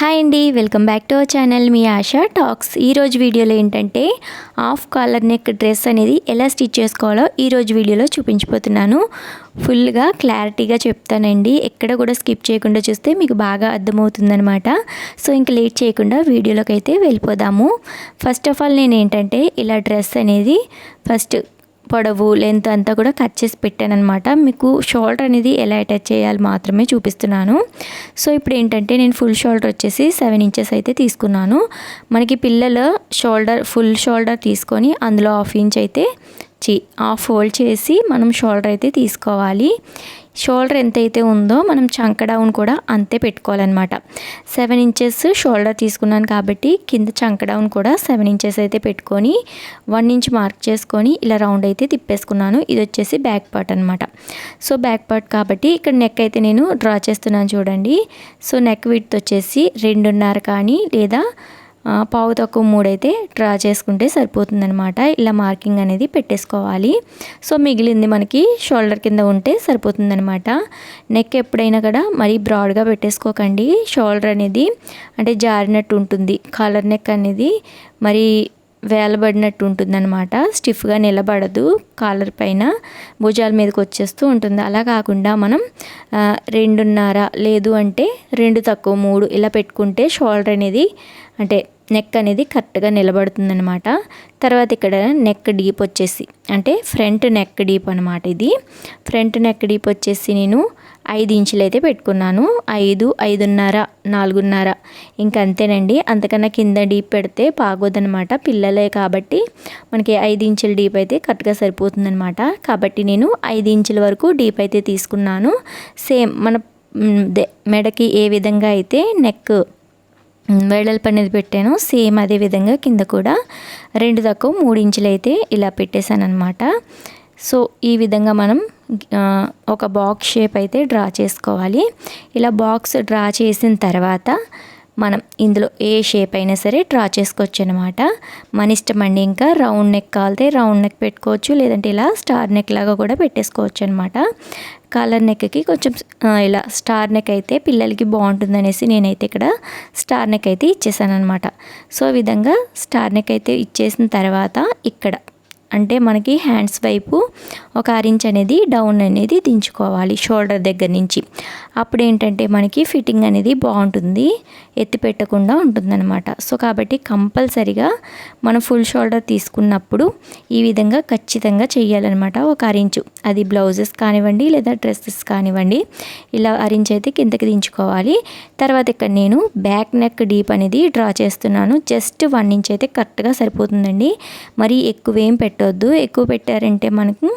Hi అండి welcome back to our channel me Asha talks. ఈరోజు వీడియోలో ఏంటంటే హాఫ్ కాలర్ నెక్ డ్రెస్ అనేది ఎలా స్టిచ్ చేసుకోవాలో ఈరోజు వీడియోలో చూపించిపోతున్నాను ఫుల్గా క్లారిటీగా చెప్తానండి. ఎక్కడ కూడా స్కిప్ చేయకుండా చూస్తే మీకు బాగా అర్థమవుతుందనమాట సో ఇంక లేట్ చేయకుండా వీడియోలోకి అయితే వెళ్ళిపోదాము. ఫస్ట్ ఆఫ్ ఆల్ నేను ఏంటంటే ఇలా డ్రెస్ అనేది ఫస్ట్ పొడవు లెంత్ అంతా కూడా కట్ చేసి పెట్టాను అనమాట మీకు షోల్డర్ అనేది ఎలా అటాచ్ చేయాలి మాత్రమే చూపిస్తున్నాను. సో ఇప్పుడు ఏంటంటే నేను ఫుల్ షోల్డర్ వచ్చేసి సెవెన్ ఇంచెస్ అయితే తీసుకున్నాను. మనకి పిల్లల షోల్డర్ ఫుల్ షోల్డర్ తీసుకొని అందులో హాఫ్ ఇంచ్ అయితే చి హాఫ్ ఫోల్డ్ చేసి మనం షోల్డర్ అయితే తీసుకోవాలి. షోల్డర్ ఎంతైతే ఉందో మనం చంక డౌన్ కూడా అంతే పెట్టుకోవాలన్నమాట. సెవెన్ ఇంచెస్ షోల్డర్ తీసుకున్నాను కాబట్టి కింద చంక డౌన్ కూడా సెవెన్ ఇంచెస్ అయితే పెట్టుకొని వన్ ఇంచ్ మార్క్ చేసుకొని ఇలా రౌండ్ అయితే తిప్పేసుకున్నాను. ఇది వచ్చేసి బ్యాక్ పార్ట్ అనమాట సో బ్యాక్ పార్ట్ కాబట్టి ఇక్కడ నెక్ అయితే నేను డ్రా చేస్తున్నాను చూడండి. సో నెక్ విడ్త్ వచ్చేసి రెండున్నర కానీ లేదా పావు తక్కువ మూడైతే డ్రా చేసుకుంటే సరిపోతుందనమాట ఇలా మార్కింగ్ అనేది పెట్టేసుకోవాలి. సో మిగిలింది మనకి షోల్డర్ కింద ఉంటే సరిపోతుందనమాట నెక్ ఎప్పుడైనా కూడా మరీ బ్రాడ్గా పెట్టేసుకోకండి. షోల్డర్ అనేది అంటే జారినట్టు ఉంటుంది. కాలర్ నెక్ అనేది మరి వేలబడినట్టు ఉంటుందన్నమాట. స్టిఫ్గా నిలబడదు. కాలర్ పైన భుజాల మీదకి వచ్చేస్తూ ఉంటుంది. అలా కాకుండా మనం రెండున్నర లేదు అంటే రెండు తక్కువ మూడు ఇలా పెట్టుకుంటే షోల్డర్ అనేది అంటే నెక్ అనేది కరెక్ట్గా నిలబడుతుంది అనమాట తర్వాత ఇక్కడ నెక్ డీప్ వచ్చేసి అంటే ఫ్రంట్ నెక్ డీప్ అనమాట ఇది. ఫ్రంట్ నెక్ డీప్ వచ్చేసి నేను ఐదు ఇంచులు అయితే పెట్టుకున్నాను. ఐదు ఐదున్నర నాలుగున్నర. ఇంక అంతేనండి. అంతకన్నా కింద డీప్ పెడితే బాగోదనమాట పిల్లలే కాబట్టి మనకి ఐదు ఇంచుల డీప్ అయితే కరెక్ట్గా సరిపోతుందనమాట కాబట్టి నేను ఐదు ఇంచుల వరకు డీప్ అయితే తీసుకున్నాను. సేమ్ మన దే- మెడకి ఏ విధంగా అయితే నెక్ వెడల్పు అనేది పెట్టాను సేమ్ అదే విధంగా కింద కూడా రెండు తక్కువ మూడు ఇంచులు అయితే ఇలా పెట్టేశాను అనమాట సో ఈ విధంగా మనం ఒక బాక్స్ షేప్ అయితే డ్రా చేసుకోవాలి. ఇలా బాక్స్ డ్రా చేసిన తర్వాత మనం ఇందులో ఏ షేప్ అయినా సరే డ్రా చేసుకోవచ్చు అనమాట మన ఇష్టం అండి ఇంకా రౌండ్ నెక్ కాలితే రౌండ్ నెక్ పెట్టుకోవచ్చు లేదంటే ఇలా స్టార్ నెక్ లాగా కూడా పెట్టేసుకోవచ్చు అనమాట కాలర్ నెక్కి కొంచెం ఇలా స్టార్ నెక్ అయితే పిల్లలకి బాగుంటుంది అనేసి నేనైతే ఇక్కడ స్టార్ నెక్ అయితే ఇచ్చేసాను అనమాట సో విధంగా స్టార్ నెక్ అయితే ఇచ్చేసిన తర్వాత ఇక్కడ అంటే మనకి హ్యాండ్స్ వైపు ఒక ఆరించ్ అనేది డౌన్ అనేది దించుకోవాలి షోల్డర్ దగ్గర నుంచి. అప్పుడు ఏంటంటే మనకి ఫిట్టింగ్ అనేది బాగుంటుంది. ఎత్తిపెట్టకుండా ఉంటుందన్నమాట. సో కాబట్టి కంపల్సరిగా మనం ఫుల్ షోల్డర్ తీసుకున్నప్పుడు ఈ విధంగా ఖచ్చితంగా చేయాలన్నమాట ఒక అరించు. అది బ్లౌజెస్ కానివ్వండి లేదా డ్రెస్సెస్ కానివ్వండి ఇలా అరించ్ అయితే కిందకి దించుకోవాలి. తర్వాత ఇక్కడ నేను బ్యాక్ నెక్ డీప్ అనేది డ్రా చేస్తున్నాను. జస్ట్ వన్ ఇంచ్ అయితే కరెక్ట్గా సరిపోతుందండి. మరి ఎక్కువేం పెట్టొద్దు. ఎక్కువ పెట్టారంటే మనకు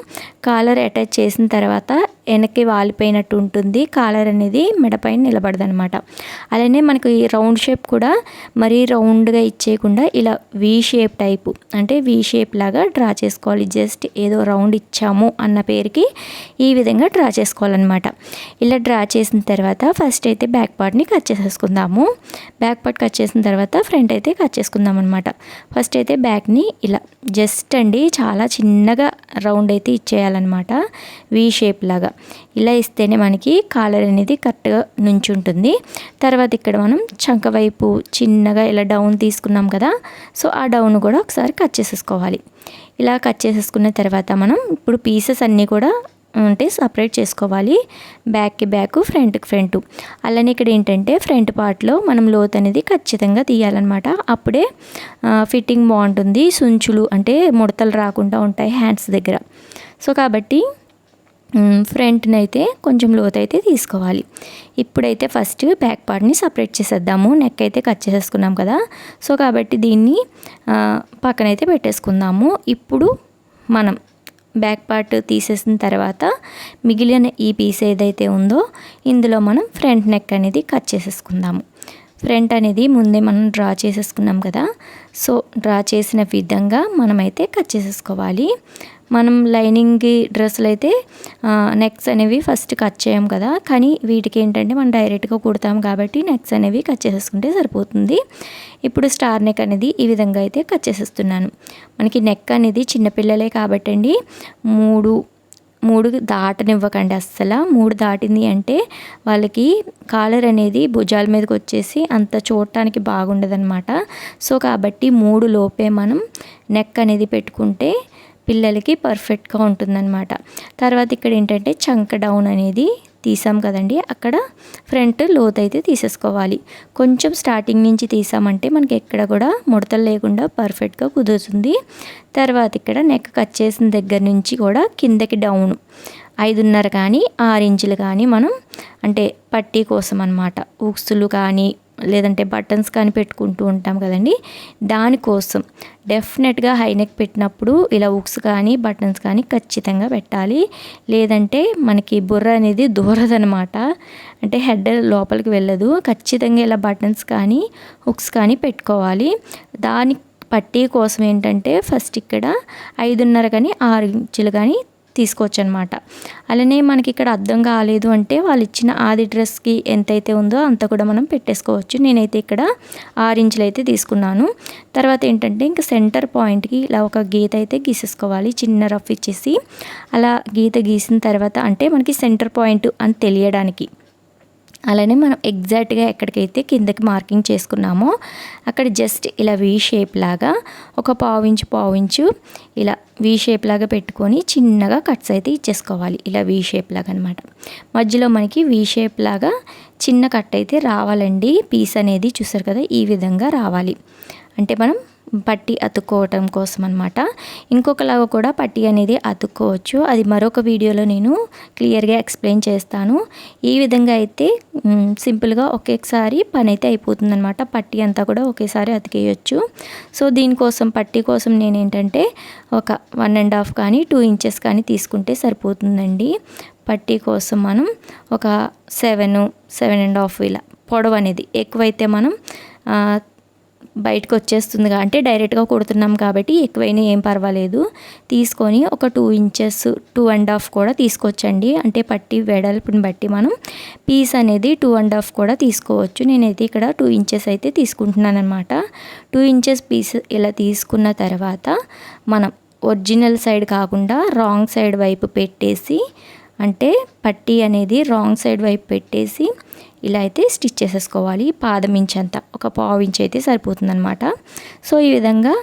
కాలర్ అటాచ్ చేసిన తర్వాత వెనక్కి వాలిపోయినట్టు ఉంటుంది. కాలర్ అనేది మెడపైన నిలబడదు అనమాట అలానే మనకు ఈ రౌండ్ షేప్ కూడా మరీ రౌండ్గా ఇచ్చేయకుండా ఇలా వి షేప్ టైపు అంటే వి షేప్ లాగా డ్రా చేసుకోవాలి. జస్ట్ ఏదో రౌండ్ ఇచ్చాము అన్న పేరుకి ఈ విధంగా డ్రా చేసుకోవాలన్నమాట. ఇలా డ్రా చేసిన తర్వాత ఫస్ట్ అయితే బ్యాక్ పార్ట్ని కట్ చేసేసుకుందాము. బ్యాక్ పార్ట్ కట్ చేసిన తర్వాత ఫ్రంట్ అయితే కట్ చేసుకుందాం అనమాట ఫస్ట్ అయితే బ్యాక్ని ఇలా జస్ట్ అండి చాలా చిన్నగా రౌండ్ అయితే ఇచ్చేయాలన్నమాట. వి షేప్ లాగా. ఇలా ఇస్తేనే మనకి కాలర్ అనేది కరెక్ట్గా నుంచుంటుంది. తర్వాత ఇక్కడ మనం చంక వైపు చిన్నగా ఇలా డౌన్ తీసుకున్నాం కదా సో ఆ డౌన్ కూడా ఒకసారి కట్ చేసేసుకోవాలి. ఇలా కట్ చేసేసుకున్న తర్వాత మనం ఇప్పుడు పీసెస్ అన్నీ కూడా అంటే సపరేట్ చేసుకోవాలి. బ్యాక్కి బ్యాక్ ఫ్రంట్కి ఫ్రంట్. అలానే ఇక్కడ ఏంటంటే ఫ్రంట్ పార్ట్లో మనం లోత్ అనేది ఖచ్చితంగా తీయాలన్నమాట. అప్పుడే ఫిట్టింగ్ బాగుంటుంది. సుంచులు అంటే ముడతలు రాకుండా ఉంటాయి హ్యాండ్స్ దగ్గర. సో కాబట్టి ఫ్రంట్ని అయితే కొంచెం లోతు అయితే తీసుకోవాలి. ఇప్పుడైతే ఫస్ట్ బ్యాక్ పార్ట్ని సపరేట్ చేసేద్దాము. నెక్ అయితే కట్ చేసేసుకున్నాం కదా. సో కాబట్టి దీన్ని పక్కనైతే పెట్టేసుకుందాము. ఇప్పుడు మనం బ్యాక్ పార్ట్ తీసేసిన తర్వాత మిగిలిన ఈ పీస్ ఏదైతే ఉందో ఇందులో మనం ఫ్రంట్ నెక్ అనేది కట్ చేసేసుకుందాము. ఫ్రంట్ అనేది ముందే మనం డ్రా చేసేసుకున్నాం కదా. సో డ్రా చేసిన విధంగా మనమైతే కట్ చేసేసుకోవాలి. మనం లైనింగ్ డ్రెస్సులు అయితే నెక్స్ అనేవి ఫస్ట్ కట్ చేయం కదా. కానీ వీటికి ఏంటంటే మనం డైరెక్ట్గా కుడతాం కాబట్టి నెక్స్ అనేవి కట్ చేసేసుకుంటే సరిపోతుంది. ఇప్పుడు స్టార్ నెక్ అనేది ఈ విధంగా అయితే కట్ చేసేస్తున్నాను. మనకి నెక్ అనేది చిన్నపిల్లలే కాబట్టి అండి మూడు మూడు దాటనివ్వకండి అస్సలు. మూడు దాటింది అంటే వాళ్ళకి కాలర్ అనేది భుజాల మీదకి వచ్చేసి అంత చూడటానికి బాగుండదనమాట సో కాబట్టి మూడు లోపే మనం నెక్ అనేది పెట్టుకుంటే పిల్లలకి పర్ఫెక్ట్గా ఉంటుందన్నమాట. తర్వాత ఇక్కడ ఏంటంటే చంక డౌన్ అనేది తీసాం కదండి అక్కడ ఫ్రంట్ లోత్ అయితే తీసేసుకోవాలి. కొంచెం స్టార్టింగ్ నుంచి తీసామంటే మనకి ఎక్కడ కూడా ముడతలు లేకుండా పర్ఫెక్ట్గా కుదురుతుంది. తర్వాత ఇక్కడ నెక్ కట్ చేసిన దగ్గర నుంచి కూడా కిందకి డౌన్ ఐదున్నర కానీ ఆరు ఇంచులు కానీ మనం అంటే పట్టీ కోసం అనమాట ఉక్సులు కానీ లేదంటే బటన్స్ కానీ పెట్టుకుంటూ ఉంటాం కదండి. దానికోసం డెఫినెట్గా హైనెక్ పెట్టినప్పుడు ఇలా ఉక్స్ కానీ బటన్స్ కానీ ఖచ్చితంగా పెట్టాలి. లేదంటే మనకి బుర్ర అనేది దూరదనమాట అంటే హెడ్ లోపలికి వెళ్ళదు. ఖచ్చితంగా ఇలా బటన్స్ కానీ హుక్స్ కానీ పెట్టుకోవాలి. దాని పట్టీ కోసం ఏంటంటే ఫస్ట్ ఇక్కడ ఐదున్నర కానీ ఆరు ఇంచులు కానీ తీసుకోవచ్చు అనమాట అలానే మనకి ఇక్కడ అర్థం కాలేదు అంటే వాళ్ళు ఇచ్చిన ఆది డ్రెస్కి ఎంతైతే ఉందో అంత కూడా మనం పెట్టేసుకోవచ్చు. నేనైతే ఇక్కడ ఆరు ఇంచులు అయితే తీసుకున్నాను. తర్వాత ఏంటంటే ఇంకా సెంటర్ పాయింట్కి ఇలా ఒక గీత అయితే గీసేసుకోవాలి. చిన్న రఫ్ ఇచ్చేసి. అలా గీత గీసిన తర్వాత అంటే మనకి సెంటర్ పాయింట్ అని తెలియడానికి. అలానే మనం ఎగ్జాక్ట్గా ఎక్కడికైతే కిందకి మార్కింగ్ చేసుకున్నామో అక్కడ జస్ట్ ఇలా వీ షేప్ లాగా ఒక పావించు పావించు ఇలా వీ షేప్ లాగా పెట్టుకొని చిన్నగా కట్స్ అయితే ఇచ్చేసుకోవాలి. ఇలా వీ షేప్ లాగా అనమాట మధ్యలో మనకి వీ షేప్ లాగా చిన్న కట్ అయితే రావాలండి. పీస్ అనేది చూసారు కదా? ఈ విధంగా రావాలి. అంటే మనం పట్టి అతుక్కోవటం కోసం అనమాట ఇంకొకలాగా కూడా పట్టి అనేది అతుక్కోవచ్చు. అది మరొక వీడియోలో నేను క్లియర్గా ఎక్స్ప్లెయిన్ చేస్తాను. ఈ విధంగా అయితే సింపుల్గా ఒకేసారి పని అయితే అయిపోతుందనమాట పట్టి అంతా కూడా ఒకేసారి అతికేయచ్చు. సో దీనికోసం పట్టి కోసం నేను ఏంటంటే ఒక వన్ అండ్ హాఫ్ కానీ టూ ఇంచెస్ కానీ తీసుకుంటే సరిపోతుందండి. పట్టీ కోసం మనం ఒక సెవెన్ సెవెన్ అండ్ హాఫ్ ఇలా పొడవు అనేది ఎక్కువైతే మనం బయటకు వచ్చేస్తుంది అంటే డైరెక్ట్గా కుడుతున్నాం కాబట్టి ఎక్కువైనా ఏం పర్వాలేదు. తీసుకొని ఒక two inches two and half కూడా తీసుకోవచ్చండి. అంటే పట్టి వెడల్పుని బట్టి మనం పీస్ అనేది టూ అండ్ హాఫ్ కూడా తీసుకోవచ్చు. నేనైతే ఇక్కడ టూ ఇంచెస్ అయితే తీసుకుంటున్నాను అనమాట టూ ఇంచెస్ పీస్ ఇలా తీసుకున్న తర్వాత మనం ఒరిజినల్ సైడ్ కాకుండా రాంగ్ సైడ్ వైపు పెట్టేసి అంటే పట్టీ అనేది రాంగ్ సైడ్ వైపు పెట్టేసి ఇలా అయితే స్టిచ్ చేసేసుకోవాలి. పాదం ఇంచ్ అంతా. ఒక పావు ఇంచ్ అయితే సరిపోతుందనమాట సో ఈ విధంగా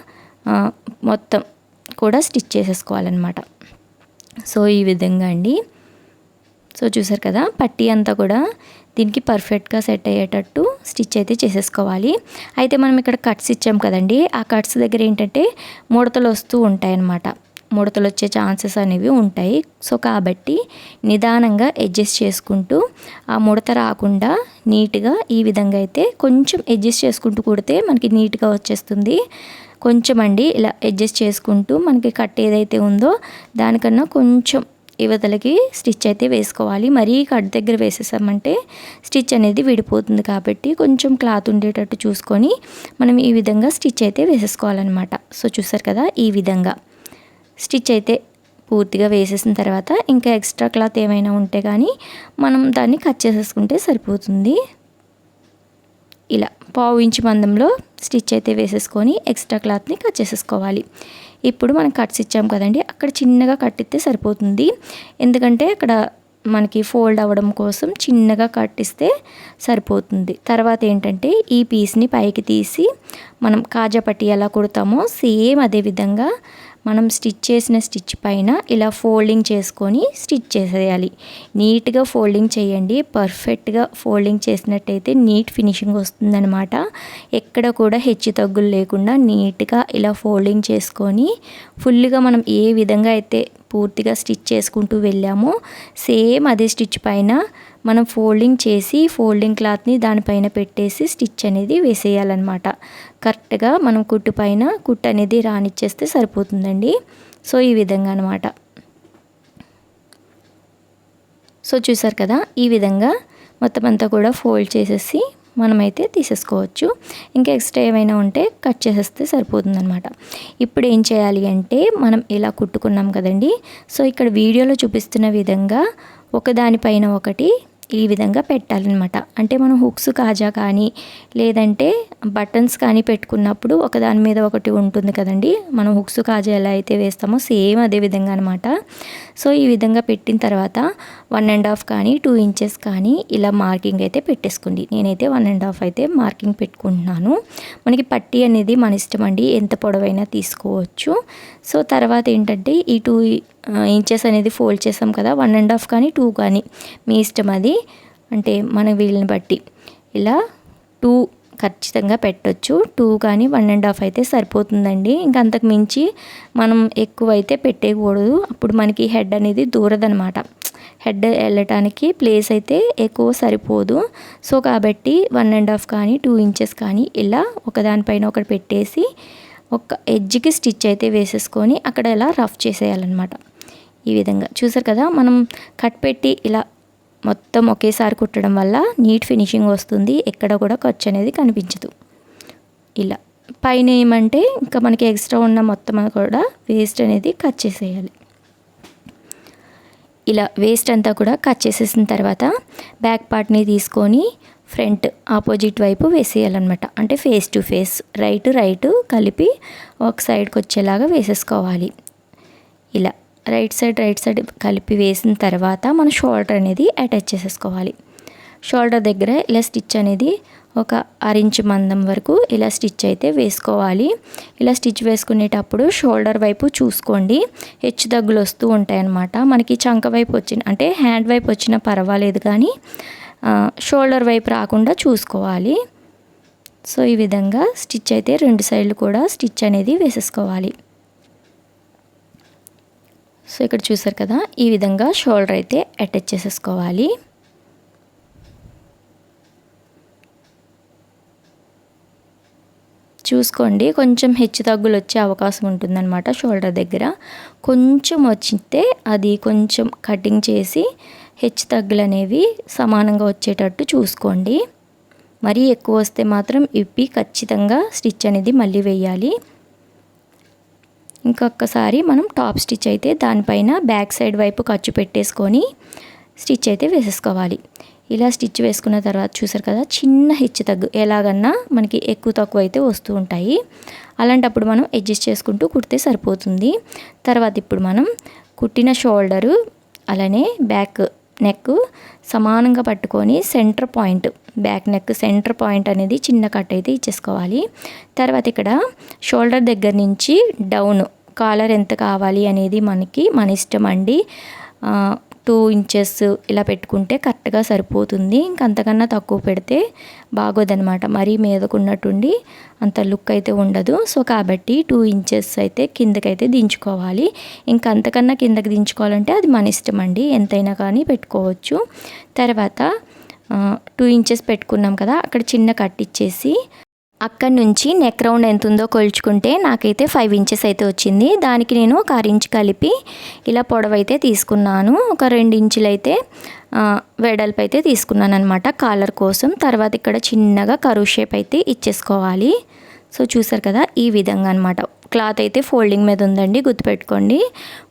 మొత్తం కూడా స్టిచ్ చేసేసుకోవాలన్నమాట. సో ఈ విధంగా అండి. సో చూసారు కదా పట్టీ అంతా కూడా దీనికి పర్ఫెక్ట్గా సెట్ అయ్యేటట్టు స్టిచ్ అయితే చేసేసుకోవాలి. అయితే మనం ఇక్కడ కట్స్ ఇచ్చాం కదండి. ఆ కట్స్ దగ్గర ఏంటంటే ముడతలు వస్తూ ఉంటాయన్నమాట. ముడతలు వచ్చే ఛాన్సెస్ అనేవి ఉంటాయి. సో కాబట్టి నిదానంగా అడ్జస్ట్ చేసుకుంటూ ఆ ముడత రాకుండా నీట్గా ఈ విధంగా అయితే కొంచెం అడ్జస్ట్ చేసుకుంటూ కుడితే మనకి నీట్గా వచ్చేస్తుంది. కొంచెం అండి ఇలా అడ్జస్ట్ చేసుకుంటూ మనకి కట్ ఏదైతే ఉందో దానికన్నా కొంచెం యువతలకి స్టిచ్ అయితే వేసుకోవాలి. మరీ కట్ దగ్గర వేసేసామంటే స్టిచ్ అనేది విడిపోతుంది కాబట్టి కొంచెం క్లాత్ ఉండేటట్టు చూసుకొని మనం ఈ విధంగా స్టిచ్ అయితే వేసేసుకోవాలన్నమాట. సో చూసారు కదా ఈ విధంగా. స్టిచ్ అయితే పూర్తిగా వేసేసిన తర్వాత ఇంకా ఎక్స్ట్రా క్లాత్ ఏమైనా ఉంటే కానీ మనం దాన్ని కట్ చేసేసుకుంటే సరిపోతుంది. ఇలా పావు ఇంచు మందంలో స్టిచ్ అయితే వేసేసుకొని ఎక్స్ట్రా క్లాత్ని కట్ చేసేసుకోవాలి. ఇప్పుడు మనం కట్స్ ఇచ్చాం కదండి అక్కడ చిన్నగా కట్టిస్తే సరిపోతుంది. ఎందుకంటే అక్కడ మనకి ఫోల్డ్ అవ్వడం కోసం చిన్నగా కట్టిస్తే సరిపోతుంది. తర్వాత ఏంటంటే ఈ పీస్ని పైకి తీసి మనం కాజా పట్టి ఎలా కుడతామో సేమ్ అదే విధంగా మనం స్టిచ్ చేసిన స్టిచ్ పైన ఇలా ఫోల్డింగ్ చేసుకొని స్టిచ్ చేసేయాలి. నీట్గా ఫోల్డింగ్ చేయండి. పర్ఫెక్ట్గా ఫోల్డింగ్ చేసినట్టయితే నీట్ ఫినిషింగ్ వస్తుందనమాట ఎక్కడ కూడా హెచ్చు తగ్గులు లేకుండా నీట్గా ఇలా ఫోల్డింగ్ చేసుకొని ఫుల్గా మనం ఏ విధంగా అయితే పూర్తిగా స్టిచ్ చేసుకుంటూ వెళ్ళామో సేమ్ అదే స్టిచ్ పైన మనం ఫోల్డింగ్ చేసి ఫోల్డింగ్ క్లాత్ని దానిపైన పెట్టేసి స్టిచ్ అనేది వేసేయాలన్నమాట. కరెక్ట్గా మనం కుట్టు పైన కుట్టు అనేది రానిచ్చేస్తే సరిపోతుందండి. సో ఈ విధంగా అనమాట సో చూసారు కదా ఈ విధంగా మొత్తం అంతా కూడా ఫోల్డ్ చేసేసి మనమైతే తీసేసుకోవచ్చు. ఇంకా ఎక్స్ట్రా ఏమైనా ఉంటే కట్ చేసేస్తే సరిపోతుందనమాట ఇప్పుడు ఏం చేయాలి అంటే మనం ఇలా కుట్టుకున్నాం కదండి. సో ఇక్కడ వీడియోలో చూపిస్తున్న విధంగా ఒకదానిపైన ఒకటి ఈ విధంగా పెట్టాలన్నమాట. అంటే మనం హుక్స్ కాజా కానీ లేదంటే బటన్స్ కానీ పెట్టుకున్నప్పుడు ఒకదాని మీద ఒకటి ఉంటుంది కదండి. మనం హుక్స్ కాజా ఎలా అయితే వేస్తామో సేమ్ అదే విధంగా అనమాట సో ఈ విధంగా పెట్టిన తర్వాత వన్ అండ్ హాఫ్ కానీ టూ ఇంచెస్ కానీ ఇలా మార్కింగ్ అయితే పెట్టేసుకోండి. నేనైతే వన్ అండ్ హాఫ్ అయితే మార్కింగ్ పెట్టుకుంటున్నాను. మనకి పట్టి అనేది మన ఇష్టం అండి. ఎంత పొడవైనా తీసుకోవచ్చు. సో తర్వాత ఏంటంటే ఈ టూ ఇంచెస్ అనేది ఫోల్డ్ చేసాం కదా వన్ అండ్ హాఫ్ కానీ టూ కానీ మీ ఇష్టం అది. అంటే మన వీళ్ళని బట్టి ఇలా టూ ఖచ్చితంగా పెట్టొచ్చు. టూ కానీ వన్ అండ్ హాఫ్ అయితే సరిపోతుందండి. ఇంకా అంతకు మించి మనం ఎక్కువ అయితే పెట్టేయకూడదు అప్పుడు మనకి హెడ్ అనేది దూరదనమాట. హెడ్ వెళ్ళటానికి ప్లేస్ అయితే ఎక్కువ సరిపోదు. సో కాబట్టి వన్ అండ్ హాఫ్ కానీ టూ ఇంచెస్ కానీ ఇలా ఒకదానిపైన ఒకటి పెట్టేసి ఒక ఎడ్జ్కి స్టిచ్ అయితే వేసేసుకొని అక్కడ ఇలా రఫ్ చేసేయాలన్నమాట. ఈ విధంగా. చూసారు కదా మనం కట్ పెట్టి ఇలా మొత్తం ఒకేసారి కుట్టడం వల్ల నీట్ ఫినిషింగ్ వస్తుంది. ఎక్కడ కూడా ఖర్చు అనేది కనిపించదు. ఇలా. పైన ఏమంటే ఇంకా మనకి ఎక్స్ట్రా ఉన్న మొత్తం కూడా వేస్ట్ అనేది కట్ చేసేయాలి. ఇలా వేస్ట్ అంతా కూడా కట్ చేసేసిన తర్వాత బ్యాక్ పార్ట్ని తీసుకొని ఫ్రంట్ ఆపోజిట్ వైపు వేసేయాలన్నమాట. అంటే face to face right right కలిపి ఒక సైడ్కి వచ్చేలాగా వేసేసుకోవాలి. ఇలా. రైట్ సైడ్ రైట్ సైడ్ కలిపి వేసిన తర్వాత మన షోల్డర్ అనేది అటాచ్ చేసేసుకోవాలి. షోల్డర్ దగ్గర ఇలా స్టిచ్ అనేది ఒక అరించ్ మందం వరకు ఇలా స్టిచ్ అయితే వేసుకోవాలి. ఇలా స్టిచ్ వేసుకునేటప్పుడు షోల్డర్ వైపు చూసుకోండి. హెచ్చు దగ్గులు వస్తూ ఉంటాయన్నమాట. మనకి చంక వైపు వచ్చిన అంటే హ్యాండ్ వైపు వచ్చినా పర్వాలేదు కానీ షోల్డర్ వైపు రాకుండా చూసుకోవాలి. సో ఈ విధంగా స్టిచ్ అయితే రెండు సైడ్లు కూడా స్టిచ్ అనేది వేసేసుకోవాలి. సో ఇక్కడ చూసారు కదా ఈ విధంగా షోల్డర్ అయితే అటాచ్ చేసేసుకోవాలి. చూసుకోండి కొంచెం హెచ్చు తగ్గులు వచ్చే అవకాశం ఉంటుందన్నమాట షోల్డర్ దగ్గర. కొంచెం వచ్చితే అది కొంచెం కటింగ్ చేసి హెచ్చు తగ్గులు అనేవి సమానంగా వచ్చేటట్టు చూసుకోండి. మరీ ఎక్కువ వస్తే మాత్రం ఇప్పి ఖచ్చితంగా స్టిచ్ అనేది మళ్ళీ వేయాలి. ఇంకొకసారి మనం టాప్ స్టిచ్ అయితే దానిపైన బ్యాక్ సైడ్ వైపు ఖర్చు పెట్టేసుకొని స్టిచ్ అయితే వేసేసుకోవాలి. ఇలా స్టిచ్ వేసుకున్న తర్వాత చూసారు కదా చిన్న హెచ్చు తగ్గు. ఎలాగన్నా మనకి ఎక్కువ తక్కువ అయితే వస్తూ ఉంటాయి. అలాంటప్పుడు మనం అడ్జస్ట్ చేసుకుంటూ కుడితే సరిపోతుంది. తర్వాత ఇప్పుడు మనం కుట్టిన షోల్డరు అలానే బ్యాక్ నెక్ సమానంగా పట్టుకొని center point back neck center point అనేది చిన్న కట్ అయితే ఇచ్చేసుకోవాలి. తర్వాత ఇక్కడ షోల్డర్ దగ్గర నుంచి డౌన్ కాలర్ ఎంత కావాలి అనేది మనకి మన ఇష్టం అండి. టూ ఇంచెస్ ఇలా పెట్టుకుంటే కరెక్ట్గా సరిపోతుంది. ఇంకంతకన్నా తక్కువ పెడితే బాగోదనమాట మరీ మీదకున్నట్టుండి అంత లుక్ అయితే ఉండదు. సో కాబట్టి టూ ఇంచెస్ అయితే కిందకైతే దించుకోవాలి. ఇంకా అంతకన్నా కిందకి దించుకోవాలంటే అది మన ఇష్టం అండి ఎంతైనా కానీ పెట్టుకోవచ్చు. తర్వాత టూ ఇంచెస్ పెట్టుకున్నాం కదా అక్కడ చిన్న కట్ ఇచ్చేసి అక్కడి నుంచి నెక్ రౌండ్ ఎంత ఉందో కొలుచుకుంటే నాకైతే ఫైవ్ ఇంచెస్ అయితే వచ్చింది. దానికి నేను ఒక ఇంచ్ కలిపి ఇలా పొడవైతే తీసుకున్నాను. ఒక రెండు ఇంచులు అయితే వెడల్పు అయితే తీసుకున్నాను అనమాట కాలర్ కోసం. తర్వాత ఇక్కడ చిన్నగా కరువు షేప్ అయితే ఇచ్చేసుకోవాలి. సో చూసారు కదా ఈ విధంగా అనమాట క్లాత్ అయితే ఫోల్డింగ్ మీద ఉందండి గుర్తుపెట్టుకోండి.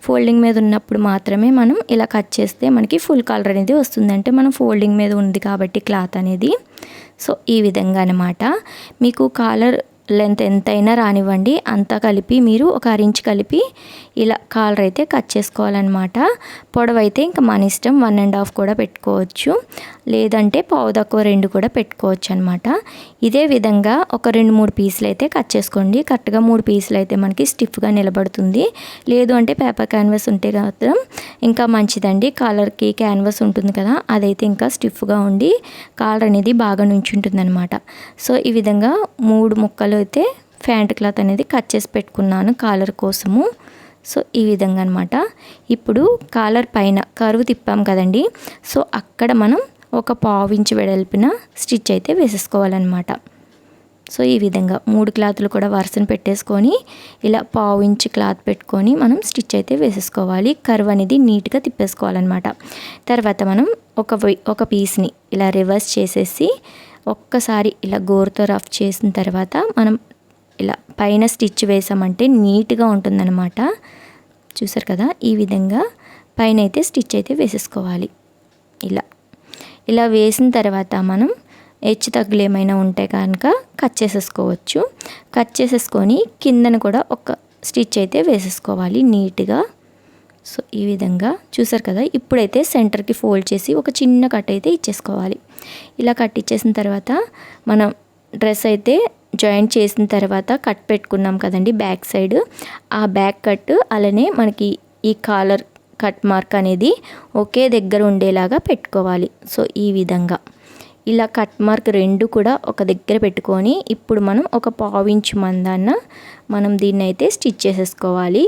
ఫోల్డింగ్ మీద ఉన్నప్పుడు మాత్రమే మనం ఇలా కట్ చేస్తే మనకి ఫుల్ కలర్ అనేది వస్తుంది. అంటే మనం ఫోల్డింగ్ మీద ఉంది కాబట్టి క్లాత్ అనేది. సో ఈ విధంగా అనమాట మీకు కాలర్ లెంత్ ఎంతైనా రానివ్వండి. అంతా కలిపి మీరు ఒక అరించి కలిపి ఇలా కాలర్ అయితే కట్ చేసుకోవాలన్నమాట. పొడవైతే ఇంకా మన ఇష్టం వన్ అండ్ హాఫ్ కూడా పెట్టుకోవచ్చు. లేదంటే పావు తక్కువ రెండు కూడా పెట్టుకోవచ్చు అనమాట ఇదే విధంగా ఒక రెండు మూడు పీసులు అయితే కట్ చేసుకోండి. కరెక్ట్గా మూడు పీసులు అయితే మనకి స్టిఫ్గా నిలబడుతుంది. లేదు అంటే పేపర్ క్యాన్వాస్ ఉంటే మాత్రం ఇంకా మంచిదండి. కాలర్కి క్యాన్వాస్ ఉంటుంది కదా అదైతే ఇంకా స్టిఫ్గా ఉండి కాలర్ అనేది బాగా నుంచుంటుంది అనమాట సో ఈ విధంగా మూడు ముక్కలు అయితే ఫ్యాంట్ క్లాత్ అనేది కట్ చేసి పెట్టుకున్నాను కాలర్ కోసము. సో ఈ విధంగా అనమాట ఇప్పుడు కాలర్ పైన కరువు తిప్పాం కదండి. సో అక్కడ మనం ఒక పావు వెడల్పిన స్టిచ్ అయితే వేసేసుకోవాలన్నమాట. సో ఈ విధంగా మూడు క్లాత్లు కూడా వరుసను పెట్టేసుకొని ఇలా పావు ఇంచు క్లాత్ పెట్టుకొని మనం స్టిచ్ అయితే వేసేసుకోవాలి. కర్వ్ అనేది నీట్గా తిప్పేసుకోవాలన్నమాట. తర్వాత మనం ఒక ఒక పీస్ని ఇలా రివర్స్ చేసేసి ఒక్కసారి ఇలా గోరుతో రఫ్ చేసిన తర్వాత మనం ఇలా పైన స్టిచ్ వేసామంటే నీట్గా ఉంటుందన్నమాట. చూసారు కదా? ఈ విధంగా పైన అయితే స్టిచ్ అయితే వేసేసుకోవాలి. ఇలా. ఇలా వేసిన తర్వాత మనం హెచ్చు తగ్గులు ఏమైనా ఉంటే కనుక కట్ చేసేసుకోవచ్చు. కట్ చేసేసుకొని కిందన కూడా ఒక స్టిచ్ అయితే వేసేసుకోవాలి నీట్గా. సో ఈ విధంగా చూసారు కదా ఇప్పుడైతే సెంటర్కి ఫోల్డ్ చేసి ఒక చిన్న కట్ అయితే ఇచ్చేసుకోవాలి. ఇలా కట్ ఇచ్చేసిన తర్వాత మనం డ్రెస్ అయితే జాయింట్ చేసిన తర్వాత కట్ పెట్టుకున్నాం కదండి బ్యాక్ సైడ్. ఆ బ్యాక్ కట్ అలానే మనకి ఈ కాలర్ కట్ మార్క్ అనేది ఒకే దగ్గర ఉండేలాగా పెట్టుకోవాలి. సో ఈ విధంగా ఇలా కట్ మార్క్ రెండు కూడా ఒక దగ్గర పెట్టుకొని ఇప్పుడు మనం ఒక పావించు మందాన్న మనం దీన్ని అయితే స్టిచ్ చేసేసుకోవాలి.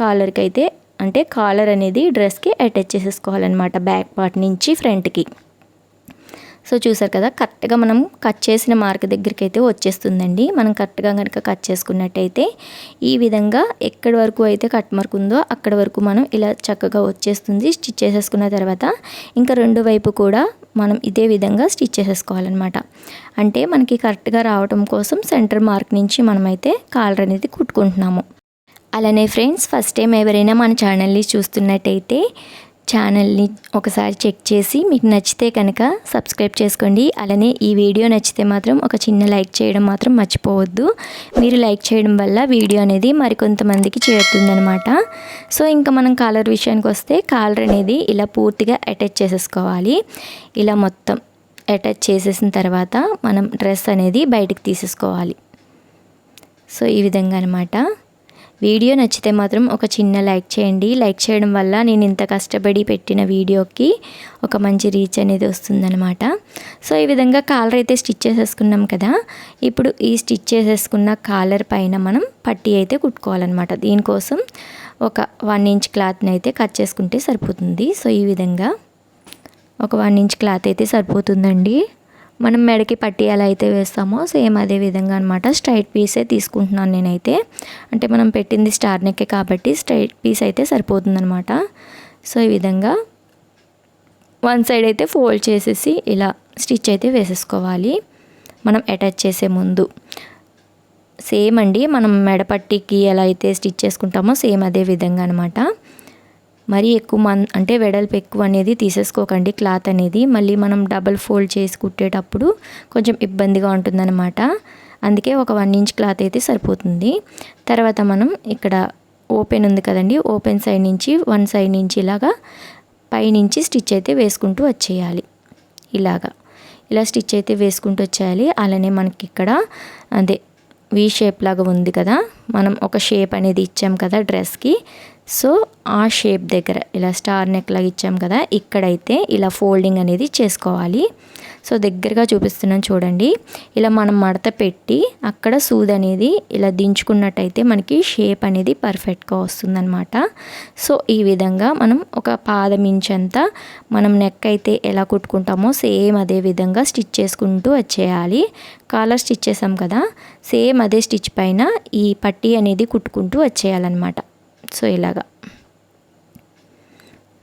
కాలర్కి అయితే అంటే కాలర్ అనేది డ్రెస్కి అటాచ్ చేసేసుకోవాలన్నమాట బ్యాక్ పార్ట్ నుంచి ఫ్రంట్కి. సో చూసారు కదా కరెక్ట్గా మనం కట్ చేసిన మార్క్ దగ్గరికి అయితే వచ్చేస్తుందండి. మనం కరెక్ట్గా కనుక కట్ చేసుకున్నట్టయితే ఈ విధంగా ఎక్కడి వరకు అయితే కట్ మార్క్ ఉందో అక్కడ వరకు మనం ఇలా చక్కగా వచ్చేస్తుంది స్టిచ్ చేసేసుకున్న తర్వాత ఇంకా రెండు వైపు కూడా మనం ఇదే విధంగా స్టిచ్ చేసేసుకోవాలన్నమాట. అంటే మనకి కరెక్ట్గా రావడం కోసం సెంటర్ మార్క్ నుంచి మనమైతే కాలర్ అనేది కుట్టుకుంటున్నాము. అలానే ఫ్రెండ్స్ ఫస్ట్ టైం ఎవరైనా మన ఛానల్ని చూస్తున్నట్టయితే ఛానల్ని ఒకసారి చెక్ చేసి మీకు నచ్చితే కనుక సబ్స్క్రైబ్ చేసుకోండి. అలానే ఈ వీడియో నచ్చితే మాత్రం ఒక చిన్న లైక్ చేయడం మాత్రం మర్చిపోవద్దు. మీరు లైక్ చేయడం వల్ల వీడియో అనేది మరికొంతమందికి చేరుతుందనమాట సో ఇంకా మనం కాలర్ విషయానికి వస్తే కాలర్ అనేది ఇలా పూర్తిగా అటాచ్ చేసేసుకోవాలి. ఇలా మొత్తం అటాచ్ చేసేసిన తర్వాత మనం డ్రెస్ అనేది బయటకు తీసేసుకోవాలి. సో ఈ విధంగా అనమాట వీడియో నచ్చితే మాత్రం ఒక చిన్న లైక్ చేయండి. లైక్ చేయడం వల్ల నేను ఇంత కష్టపడి పెట్టిన వీడియోకి ఒక మంచి రీచ్ అనేది వస్తుందనమాట సో ఈ విధంగా కాలర్ అయితే స్టిచ్ చేసేసుకున్నాం కదా. ఇప్పుడు ఈ స్టిచ్ చేసేసుకున్న కాలర్ పైన మనం పట్టీ అయితే కుట్టుకోవాలన్నమాట. దీనికోసం ఒక వన్ ఇంచ్ క్లాత్ని అయితే కట్ చేసుకుంటే సరిపోతుంది. సో ఈ విధంగా ఒక వన్ ఇంచ్ క్లాత్ అయితే సరిపోతుందండి. మనం మెడకి పట్టి ఎలా అయితే వేస్తామో సేమ్ అదే విధంగా అనమాట స్ట్రైట్ పీసే తీసుకుంటున్నాను నేనైతే. అంటే మనం పెట్టింది స్టార్ నెక్కే కాబట్టి స్ట్రైట్ పీస్ అయితే సరిపోతుందనమాట సో ఈ విధంగా వన్ సైడ్ అయితే ఫోల్డ్ చేసేసి ఇలా స్టిచ్ అయితే వేసేసుకోవాలి. మనం అటాచ్ చేసే ముందు. సేమ్ అండి మనం మెడపట్టికి ఎలా అయితే స్టిచ్ చేసుకుంటామో సేమ్ అదే విధంగా అనమాట మరీ ఎక్కువ మన్ అంటే వెడల్పు ఎక్కువ అనేది తీసేసుకోకండి క్లాత్ అనేది. మళ్ళీ మనం డబల్ ఫోల్డ్ చేసి కుట్టేటప్పుడు కొంచెం ఇబ్బందిగా ఉంటుందన్నమాట. అందుకే ఒక వన్ ఇంచ్ క్లాత్ అయితే సరిపోతుంది. తర్వాత మనం ఇక్కడ ఓపెన్ ఉంది కదండి ఓపెన్ సైడ్ నుంచి వన్ సైడ్ నుంచి ఇలాగా పైనుంచి స్టిచ్ అయితే వేసుకుంటూ వచ్చేయాలి. ఇలాగా. ఇలా స్టిచ్ అయితే వేసుకుంటూ వచ్చేయాలి. అలానే మనకి ఇక్కడ అదే వీ షేప్ లాగా ఉంది కదా. మనం ఒక షేప్ అనేది ఇచ్చాం కదా డ్రెస్కి. సో ఆ షేప్ దగ్గర ఇలా స్టార్ నెక్ లాగా ఇచ్చాం కదా ఇక్కడైతే ఇలా ఫోల్డింగ్ అనేది చేసుకోవాలి. సో దగ్గరగా చూపిస్తున్నాను చూడండి. ఇలా మనం మడత పెట్టి అక్కడ సూద్ అనేది ఇలా దించుకున్నట్టయితే మనకి షేప్ అనేది పర్ఫెక్ట్గా వస్తుందన్నమాట. సో ఈ విధంగా మనం ఒక పాదం ఇంచంతా మనం నెక్ అయితే ఎలా కుట్టుకుంటామో సేమ్ అదే విధంగా స్టిచ్ చేసుకుంటూ వచ్చేయాలి. కాలర్ స్టిచ్ చేసాం కదా సేమ్ అదే స్టిచ్ పైన ఈ పట్టీ అనేది కుట్టుకుంటూ వచ్చేయాలన్నమాట. సో ఇలాగా.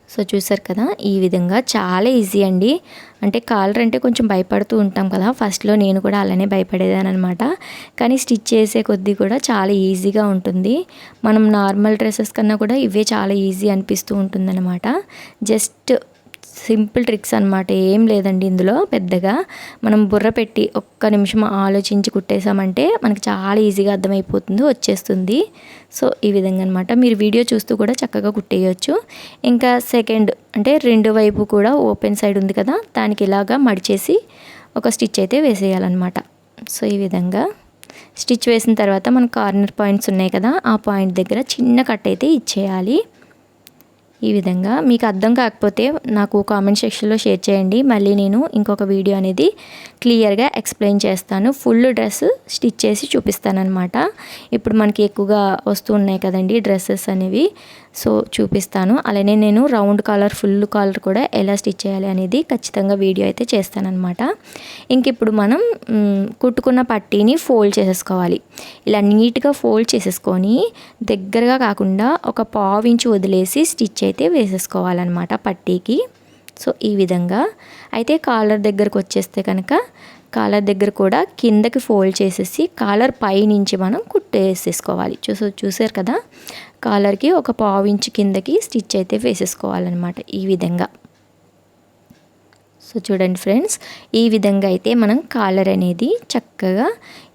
సో చూసారు కదా ఈ విధంగా చాలా ఈజీ అండి. అంటే కాలర్ అంటే కొంచెం భయపడుతూ ఉంటాం కదా ఫస్ట్లో నేను కూడా అలానే భయపడేదానమాట కానీ స్టిచ్ చేసే కొద్దీ కూడా చాలా ఈజీగా ఉంటుంది. మనం నార్మల్ డ్రెస్సెస్ కన్నా కూడా ఇవే చాలా ఈజీ అనిపిస్తూ ఉంటుందన్నమాట. జస్ట్ సింపుల్ ట్రిక్స్ అనమాట ఏం లేదండి ఇందులో పెద్దగా. మనం బుర్ర పెట్టి ఒక్క నిమిషం ఆలోచించి కుట్టేసామంటే మనకి చాలా ఈజీగా అర్థమైపోతుంది వచ్చేస్తుంది. సో ఈ విధంగా అనమాట మీరు వీడియో చూస్తూ కూడా చక్కగా కుట్టేయచ్చు. ఇంకా సెకండ్ అంటే రెండు వైపు కూడా ఓపెన్ సైడ్ ఉంది కదా దానికి ఇలాగా మడిచేసి ఒక స్టిచ్ అయితే వేసేయాలన్నమాట. సో ఈ విధంగా. స్టిచ్ వేసిన తర్వాత మన కార్నర్ పాయింట్స్ ఉన్నాయి కదా ఆ పాయింట్ దగ్గర చిన్న కట్ అయితే ఇచ్చేయాలి. ఈ విధంగా. మీకు అర్థం కాకపోతే నాకు కామెంట్ సెక్షన్లో షేర్ చేయండి. మళ్ళీ నేను ఇంకొక వీడియో అనేది క్లియర్గా ఎక్స్ప్లెయిన్ చేస్తాను. ఫుల్ డ్రెస్ స్టిచ్ చేసి చూపిస్తానమాట ఇప్పుడు మనకి ఎక్కువగా వస్తూ ఉన్నాయి కదండి డ్రెస్సెస్ అనేవి. సో చూపిస్తాను. అలానే నేను రౌండ్ కాలర్ ఫుల్ కాలర్ కూడా ఎలా స్టిచ్ చేయాలి అనేది ఖచ్చితంగా వీడియో అయితే చేస్తానమాట ఇంక ఇప్పుడు మనం కుట్టుకున్న పట్టీని ఫోల్డ్ చేసేసుకోవాలి. ఇలా నీట్గా ఫోల్డ్ చేసేసుకొని దగ్గరగా కాకుండా ఒక పావు ఇంచు వదిలేసి స్టిచ్ అయితే వేసేసుకోవాలన్నమాట పట్టీకి. సో ఈ విధంగా. అయితే కాలర్ దగ్గరకు వచ్చేస్తే కనుక కాలర్ దగ్గర కూడా కిందకి ఫోల్డ్ చేసేసి కాలర్ పై నుంచి మనం కుట్టేసేసుకోవాలి. చూసా చూసారు కదా? కాలర్కి ఒక పావు ఇంచు కిందకి స్టిచ్ అయితే వేసేసుకోవాలన్నమాట ఈ విధంగా. సో చూడండి ఫ్రెండ్స్ ఈ విధంగా అయితే మనం కాలర్ అనేది చక్కగా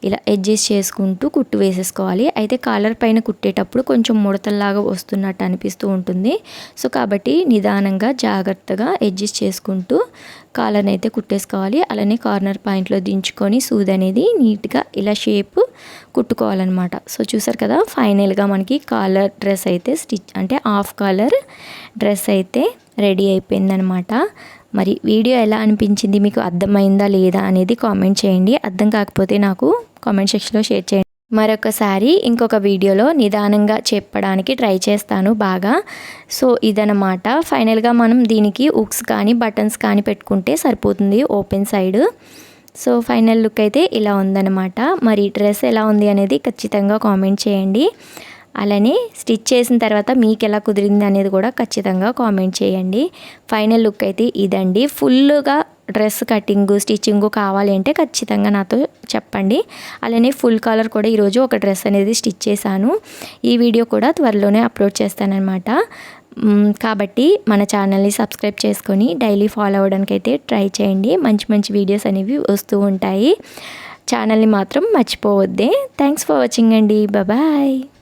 ఇలా అడ్జస్ట్ చేసుకుంటూ కుట్టు వేసేసుకోవాలి. అయితే కాలర్ పైన కుట్టేటప్పుడు కొంచెం ముడతల్లాగా వస్తున్నట్టు అనిపిస్తూ ఉంటుంది. సో కాబట్టి నిదానంగా జాగ్రత్తగా అడ్జస్ట్ చేసుకుంటూ కాలర్ని అయితే కుట్టేసుకోవాలి. అలానే కార్నర్ పాయింట్లో దించుకొని సూది అనేది నీట్గా ఇలా షేప్ కుట్టుకోవాలన్నమాట. సో చూసారు కదా ఫైనల్గా మనకి కాలర్ డ్రెస్ అయితే స్టిచ్ అంటే హాఫ్ కాలర్ డ్రెస్ అయితే రెడీ అయిపోయిందనమాట మరి వీడియో ఎలా అనిపించింది? మీకు అర్థమైందా లేదా అనేది కామెంట్ చేయండి. అర్థం కాకపోతే నాకు కామెంట్ సెక్షన్లో షేర్ చేయండి. మరొకసారి ఇంకొక వీడియోలో నిదానంగా చెప్పడానికి ట్రై చేస్తాను బాగా. సో ఇదనమాట ఫైనల్గా మనం దీనికి ఉక్స్ కానీ బటన్స్ కానీ పెట్టుకుంటే సరిపోతుంది open side. So final look అయితే ఇలా ఉందన్నమాట. మరి డ్రెస్ ఎలా ఉంది అనేది ఖచ్చితంగా కామెంట్ చేయండి. అలానే స్టిచ్ చేసిన తర్వాత మీకు ఎలా కుదిరింది అనేది కూడా ఖచ్చితంగా కామెంట్ చేయండి. ఫైనల్ లుక్ అయితే ఇదండి. ఫుల్గా డ్రెస్ కటింగ్ స్టిచ్చింగ్ కావాలి అంటే ఖచ్చితంగా నాతో చెప్పండి. అలానే ఫుల్ కాలర్ కూడా ఈరోజు ఒక డ్రెస్ అనేది స్టిచ్ చేశాను. ఈ వీడియో కూడా త్వరలోనే అప్లోడ్ చేస్తానన్నమాట. కాబట్టి మన ఛానల్ని సబ్స్క్రైబ్ చేసుకొని డైలీ ఫాలో అవ్వడానికి అయితే ట్రై చేయండి. మంచి మంచి వీడియోస్ అనేవి వస్తూ ఉంటాయి. ఛానల్ని మాత్రం మర్చిపోవద్దే. థ్యాంక్స్ ఫర్ వాచింగ్ అండి. బాయ్.